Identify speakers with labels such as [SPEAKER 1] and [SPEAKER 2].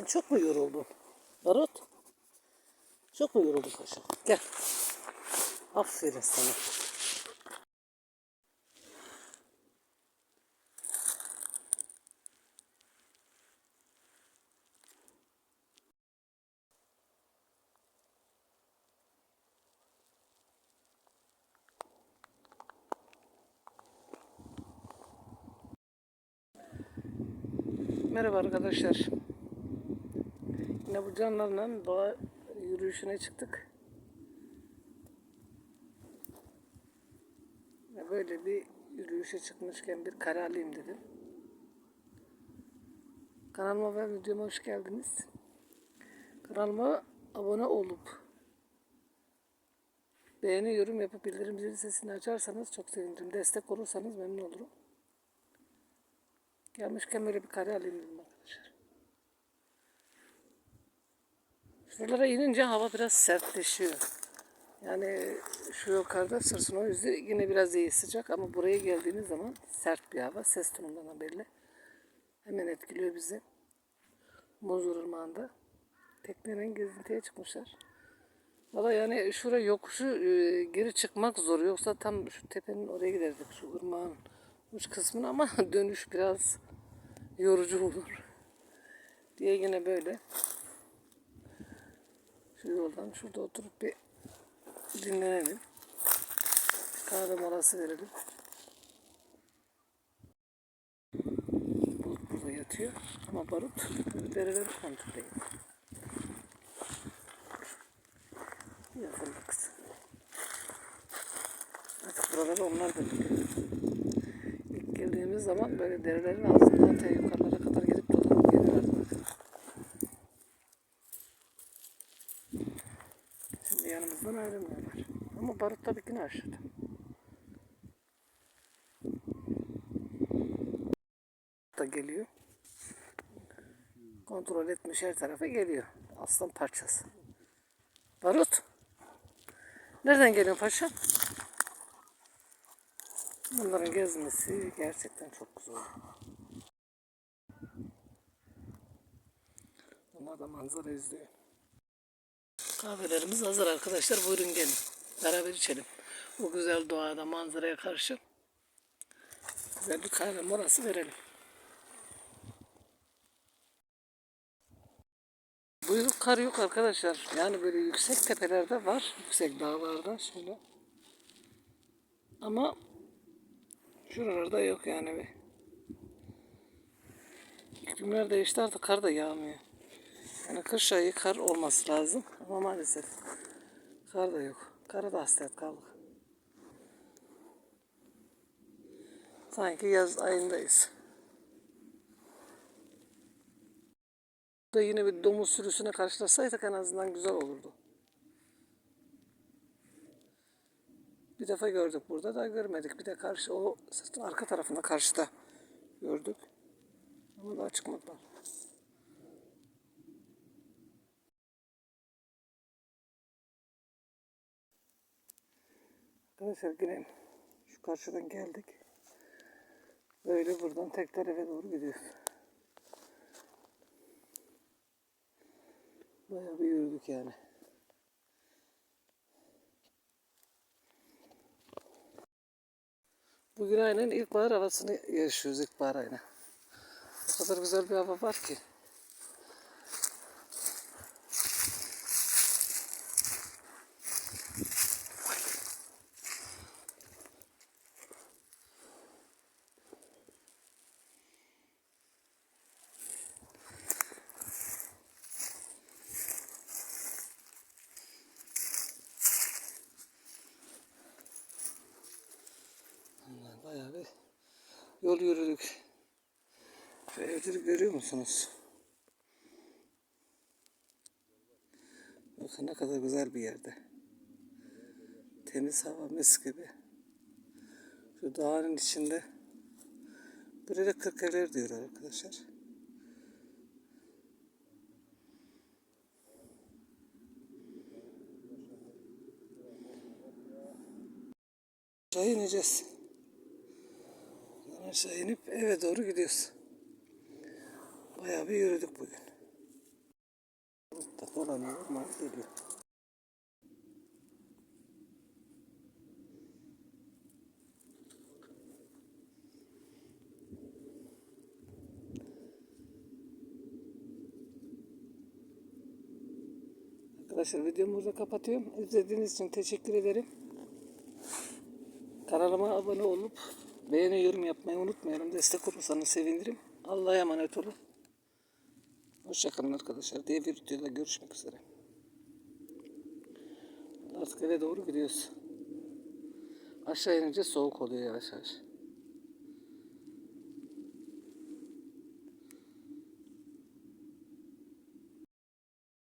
[SPEAKER 1] Sen çok mu yoruldun? Barut? Çok mu yoruldun paşam? Gel. Aferin sana. Merhaba arkadaşlar. Yine bu canlarla doğa yürüyüşüne çıktık. Böyle bir yürüyüşe çıkmışken bir kare alayım dedim. Kanalıma ve videoma hoş geldiniz. Kanalıma abone olup beğeni, yorum yapıp bildirim zili sesini açarsanız çok sevinirim. Destek olursanız memnun olurum. Gelmişken böyle bir kare alayım dedim. Şuralara inince hava biraz sertleşiyor. Yani şu yukarıda sırsın o yüzden yine biraz iyi sıcak ama buraya geldiğiniz zaman sert bir hava. Ses tonundan belli. Hemen etkiliyor bizi. Muzur Irmağı'nda. Teknenin gezintiye çıkmışlar. Valla yani şura yokuşu e, geri çıkmak zor. Yoksa tam şu tepenin oraya giderdik. Şu ırmağın uç kısmına ama dönüş biraz yorucu olur. Diye yine böyle şu yoldan şurada oturup bir dinlenelim. Bir kahve molası verelim. Bulut burada yatıyor ama barut dereleri kontrol ediyor. Yazılı kız. Artık buraları onlar da biliyor. İlk geldiğimiz zaman böyle derelerin ağzından te yukarılara kadar gidip dolanıp geliyorlardı. Yanımızdan ayrılmıyorlar. Ama barut tabii ki aşağıda. Da geliyor. Kontrol etmiş her tarafa geliyor. Aslan parçası. Barut. Nereden geliyor paşam? Bunların gezmesi gerçekten çok güzel. Bunlar da manzara izliyor. Kahvelerimiz hazır arkadaşlar. Buyurun gelin. Beraber içelim. Bu güzel doğada manzaraya karşı güzel bir kahve molası verelim. Bu yıl kar yok arkadaşlar. Yani böyle yüksek tepelerde var. Yüksek dağlarda şöyle. Ama şuralarda yok yani bir. İklimler değişti artık kar da yağmıyor. Yani kış ayı kar olması lazım ama maalesef kar da yok. Kara da hasret kaldık. Sanki yaz ayındayız. Da yine bir domuz sürüsüne karşılaşsaydık en azından güzel olurdu. Bir defa gördük burada da görmedik. Bir de karşı o sırtın arka tarafında karşıda gördük. Ama daha çıkmadılar. Arkadaşlar yine şu karşıdan geldik. Böyle buradan tekrar eve doğru gidiyoruz. Bayağı bir yürüdük yani. Bugün aynen ilkbahar havasını yaşıyoruz ilkbahar aynen. O kadar güzel bir hava var ki. Bayağı bir yol yürüdük. Şu evleri görüyor musunuz? Bakın ne kadar güzel bir yerde. Temiz hava mis gibi. Şu dağın içinde. Buraya kırk evler diyorlar arkadaşlar. Aşağı ineceğiz. Aşağı inip eve doğru gidiyoruz. Bayağı bir yürüdük bugün.
[SPEAKER 2] dolanıyor, orman geliyor.
[SPEAKER 1] Arkadaşlar videomu burada kapatıyorum. İzlediğiniz için teşekkür ederim. Kanalıma abone olup beğeni yorum yapmayı unutmayalım. Destek olursanız sevinirim. Allah'a emanet olun. Hoşçakalın arkadaşlar. Diğer bir videoda görüşmek üzere. Artık eve doğru gidiyoruz. Aşağı inince soğuk oluyor yavaş yavaş.